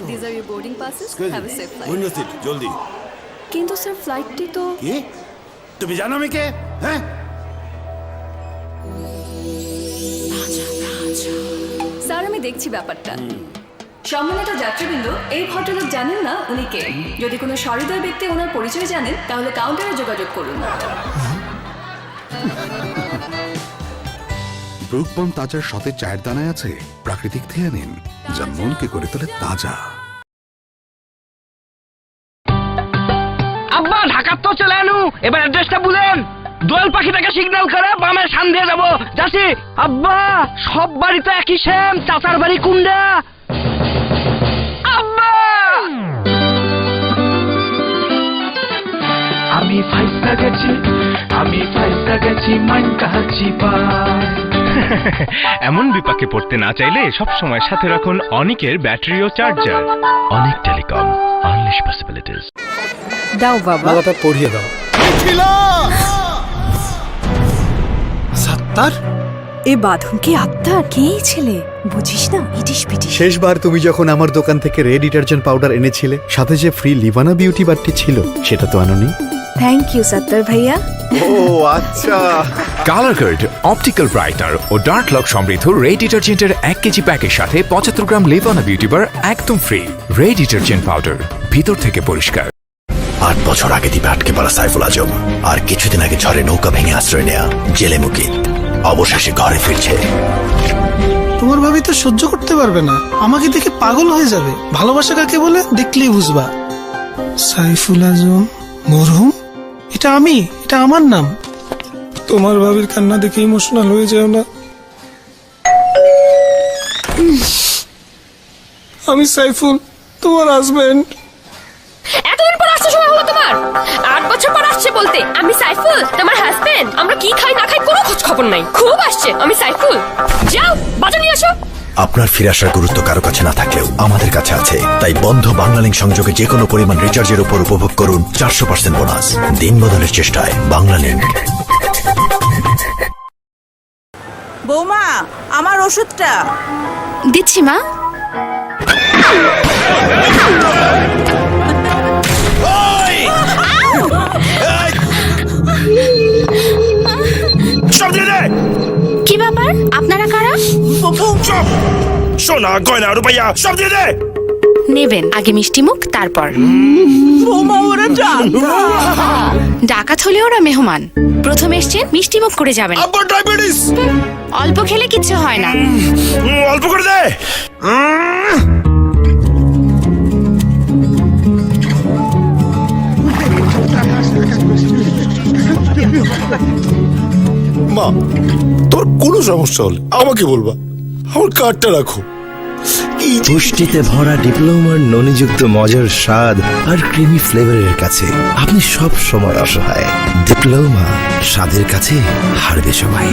These are your boarding passes. Have a safe flight. Window seat জলদি কিন্তু sir ফ্লাইটটি তো কি? তুমি জানো আমি কে? হ্যাঁ? স্যার আমি দেখছি ব্যাপারটা। সম্মানিত যাত্রীবৃন্দ এই ভদ্রলোক জানেন না উনি কে। যদি কোনো সহৃদয় ব্যক্তি ওনার পরিচয় জানেন তাহলে কাউন্টারে যোগাযোগ করুন। ব্রুকবন তাজার সতেজ চায়ের দানায় আছে প্রাকৃতিক থেয়ানিন যা মনকে করে তোলে তাজা। আব্বা, ঢাকার তো চলে আনু। এবার অ্যাড্রেসটা বলেন দোয়েল পাখিটাকে সিগন্যাল করে বামে সান দিয়ে যাব। যাচ্ছি। আব্বা, সব বাড়ি তো একই সেম চাচার বাড়ি কুন্ডা আমি ফাইসা গেছি, আমি ফাইসা গেছি মাইন কাহাচ্ছি পায় এমন বিপাকে পড়তে না চাইলে সব সময় সাথে রাখুন অনিকের ব্যাটারি ও চার্জার। অনেক টেলিকম আনলিশ পসিবিলিটিস দাও বাবা। মালাটা পরিয়ে দাও। সাত্তার? এ বাঁধন কি আত্মা কে ছেলে? বুঝিস না? ইটিস পিটিস। শেষবার তুমি যখন আমার দোকান থেকে রেড ডিটারজেন্ট পাউডার এনেছিলে সাথে যে ফ্রি লিভানা বিউটি বারটি ছিল সেটা তো আনোনি। থ্যাংক ইউ সত্তর ভাইয়া। ও আচ্ছা। কালার গার্ড অপটিক্যাল ব্রাইটনার ও ডার্ক লক সমৃদ্ধ রে ডিটারজেন্টের এক কেজি প্যাকের সাথে পঁচাত্তর গ্রাম লেবানা বিউটি বার একদম ফ্রি রে ডিটারজেন্ট পাউডার ভিতর থেকে পরিষ্কার। আট বছর আগে দ্বীপে আটকে পড়া সাইফুল আজম আর কিছুদিন আগে ঝড়ে নৌকা ভেঙে আশ্রয় নেয়া জেলে মুকি অবশেষে ঘরে ফিরছে। তোমার ভাবি তো সহ্য করতে পারবে না। আমাকে দেখে পাগল হয়ে যাবে। ভালোবাসা কাকে বলে? দেখলেই বুঝবা। সাইফুল আজম মরহুম? এটা আমি? এটা আমার নাম। তোমার ভাবির কান্না দেখে ইমোশনাল হয়ে যাও না। আমি সাইফুল তোমার হাজবেন্ড এতদিন পর আসতে সময় হলো তোমার। আট বছর পর আসছে বলতে আমি সাইফুল তোমার হাজবেন্ড আমরা কি খাই না খাই কোনো খোঁজ খবর নাই। খুব আসছে আমি সাইফুল। যাও বাজা নিয়ে আসো। আপনার ফিরে আসার গুরুত্ব কারও কাছে না থাকলেও আমাদের কাছে আছে। তাই বন্ধ বাংলালিংক সংযোগে যে কোনো পরিমাণ রিচার্জের উপর উপভোগ করুন চারশো পার্সেন্ট বোনাস দিন বদলের চেষ্টায় বাংলালিংক। বৌমা আমার ওষুধটা। দিচ্ছি মা। কি ব্যাপার? আপনারা কারা? সোনা গয়না রুপাইয়া সব দিয়ে দে! নেবেন আগে মিষ্টি মুখ তারপর। বৌমা ওরা ডাকাত হলে ওরা মেহমান। প্রথম এসছেন মিষ্টি মুখ করে যাবেন। আব্বার ডায়াবেটিস অল্প খেলে কিচ্ছু হয় না। অল্প করে দে। মা তোর কোনো সমস্যা হলে আমাকে বলবা। আমার কার্ডটা রাখো। পুষ্টিতে ভরা ডিপ্লোমার ননিযুক্ত মজার স্বাদ আর ক্রিমি ফ্লেভারের কাছে আপনি সব সময় অসহায়। ডিপ্লোমা স্বাদের কাছে হারবে সবাই।